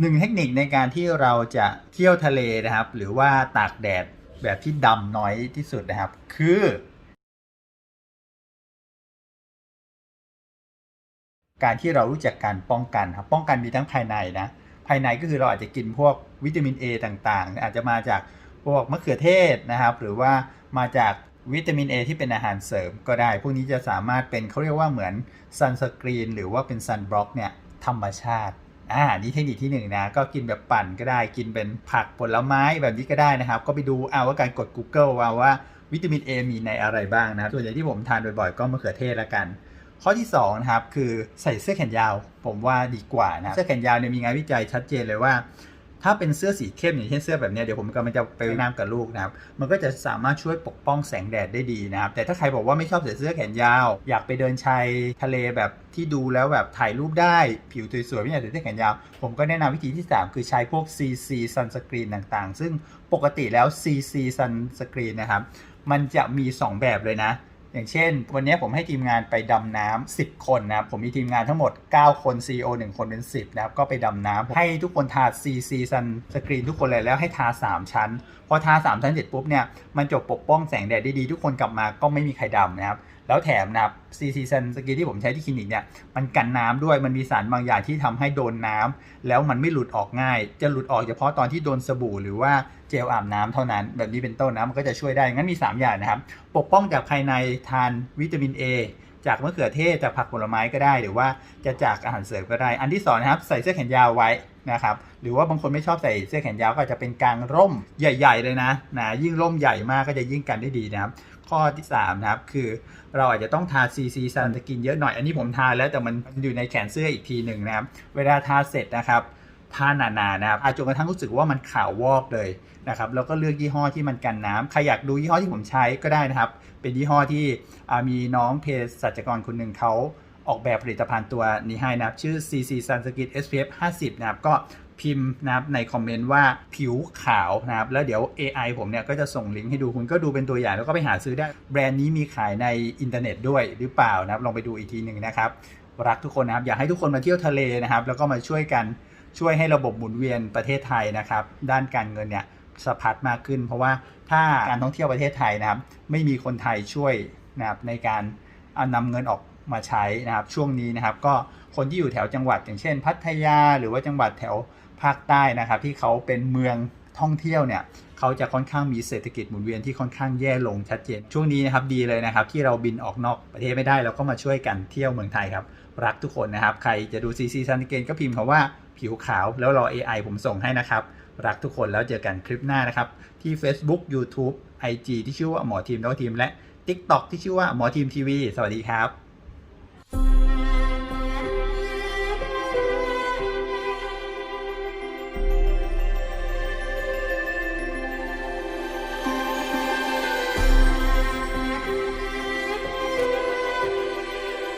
หนึ่งเทคนิคในการที่เราจะเที่ยวทะเลนะครับ หรือว่าตากแดดแบบที่ดำน้อยที่สุดนะครับ คือ การที่เรารู้จักการป้องกันครับป้องกันมีทั้งภายในนะ ภายในก็คือเราอาจจะกินพวกวิตามิน A ต่างๆ อาจจะมาจากพวกมะเขือเทศนะครับ หรือว่ามาจากวิตามิน A ที่เป็นอาหารเสริมก็ได้ พวกนี้จะสามารถเป็นเขาเรียกว่าเหมือนซันสกรีนหรือว่าเป็นซันบล็อกเนี่ยธรรมชาติ อ่านี่เทคนิคที่หนึ่งนะก็กินแบบปั่นก็ได้กินเป็นผักผลไม้แบบนี้ก็ได้นะครับ ก็ไปดูเอาว่าการกด Google ว่าว่าวิตามิน A มีในอะไรบ้างนะครับส่วนใหญ่ที่ผมทานบ่อยๆก็มะเขือเทศละกัน ข้อที่2นะครับคือใส่เสื้อแขนยาว ผมว่าดีกว่านะเสื้อแขนยาวเนี่ยมีงานวิจัยชัดเจนเลยว่า ถ้าเป็นเสื้อสีเข้มอย่างเช่นเสื้อแบบนี้เดี๋ยวผมกำลังจะไปว่ายน้ำกับลูกนะครับมันก็จะสามารถช่วยปกป้องแสงแดดได้ดีนะครับแต่ถ้าใครบอกว่าไม่ชอบใส่เสื้อแขนยาว อยากไปเดินชายทะเลแบบที่ดูแล้วแบบถ่ายรูปได้ผิวสวยๆไม่อยากใส่เสื้อแขนยาว ผมก็แนะนำวิธีที่ 3 คือใช้พวก CC sunscreen ต่างๆ ซึ่งปกติแล้ว CC sunscreen นะครับมันจะมี 2 แบบเลยนะ อย่างเช่น วันนี้ผมให้ทีมงานไปดำน้ำ10 คนนะครับผมมีทีมงานทั้งหมด 9 คน CEO 1 คนเป็น 10นะครับก็ไปดำน้ำให้ทุกคนทา CC Sun Screen ทุกคนเลยแล้วให้ทา 3 ชั้น พอทา 3 ชั้นเสร็จปุ๊บเนี่ยมันจบปกป้องแสงแดดได้ดีทุกคนกลับมาก็ไม่มีใครดำนะครับ แล้วแถมนะครับซีซีซันสกีที่ผมใช้ที่คลินิกเนี่ยมันกันน้ำด้วยมันมีสารบางอย่างที่ทำให้โดนน้ำแล้วมันไม่หลุดออกง่าย จะหลุดออกเฉพาะตอนที่โดนสบู่หรือว่าเจลอาบน้ำเท่านั้นแบบนี้เป็นต้นนะมันก็จะช่วยได้งั้นมี 3 อย่างนะครับ ปกป้องจากภายในทานวิตามิน A จากมะเขือเทศจากผักผลไม้ก็ได้ หรือว่าจะจากอาหารเสริมก็ได้ อันที่สองนะครับใส่เสื้อแขนยาวไว้นะครับหรือว่าบางคนไม่ชอบใส่เสื้อแขนยาวก็อาจจะเป็นกางร่มใหญ่ ๆ เลยนะนะยิ่งร่มใหญ่มากก็จะยิ่งกันได้ดีนะครับ ข้อที่3นะครับคือเราอาจจะต้องทา CC ซันสกินเยอะหน่อยอันนี้ผมทาแล้วแต่มันอยู่ในแขนเสื้ออีกทีหนึ่งนะครับ เวลาทาเสร็จนะครับ ทาหนาๆนะครับอาจจนกระทั่งรู้สึกว่ามันขาววอกเลยนะครับแล้วก็เลือกยี่ห้อที่มันกันน้ำใครอยากดูยี่ห้อที่ผมใช้ก็ได้นะครับ เป็นยี่ห้อที่มีน้องเภสัชกรคนหนึ่งเขาออกแบบผลิตภัณฑ์ตัวนี้ให้นะครับ ชื่อ CC Sunscreen SPF 50 นะครับ ก็พิมพ์นะครับในคอมเมนต์ว่าผิวขาวนะครับ แล้วเดี๋ยว AI ผมเนี่ยก็จะส่งลิงก์ให้ดูคุณก็ดูเป็นตัวอย่างแล้วก็ไปหาซื้อได้ แบรนด์นี้มีขายในอินเทอร์เน็ตด้วยหรือเปล่านะครับ ลองไปดูอีกทีหนึ่งนะครับ รักทุกคนนะครับ อยากให้ทุกคนมาเที่ยวทะเลนะครับ แล้วก็มาช่วยกัน ช่วยให้ระบบหมุนเวียนประเทศไทยนะครับ ด้านการเงินเนี่ยสะพัดมากขึ้น เพราะว่าถ้าการท่องเที่ยวประเทศไทยนะครับ ไม่มีคนไทยช่วยนะครับในการเอานำเงินออกมาใช้นะครับ ช่วงนี้นะครับ ก็คนที่อยู่แถวจังหวัด อย่างเช่น พัทยา หรือว่าจังหวัดแถวภาคใต้นะครับ ที่เขาเป็นเมือง ท่องเที่ยวเนี่ยเขาจะค่อนข้างมีเศรษฐกิจหมุนเวียนที่ค่อนข้างแย่ลงชัดเจน ช่วงนี้นะครับดีเลยนะครับ ที่เราบินออกนอกประเทศไม่ได้เราก็มาช่วยกันเที่ยวเมืองไทยครับ รักทุกคนนะครับ ใครจะดูซีซีซันเกนก็พิมพ์คำว่าผิวขาวแล้วรอ AI ผมส่งให้นะครับ รักทุกคนแล้วเจอกันคลิปหน้านะครับ ที่ Facebook YouTube IG ที่ชื่อว่าหมอทีมแล้วทีมและ TikTok ที่ชื่อว่าหมอทีมทีวีสวัสดีครับ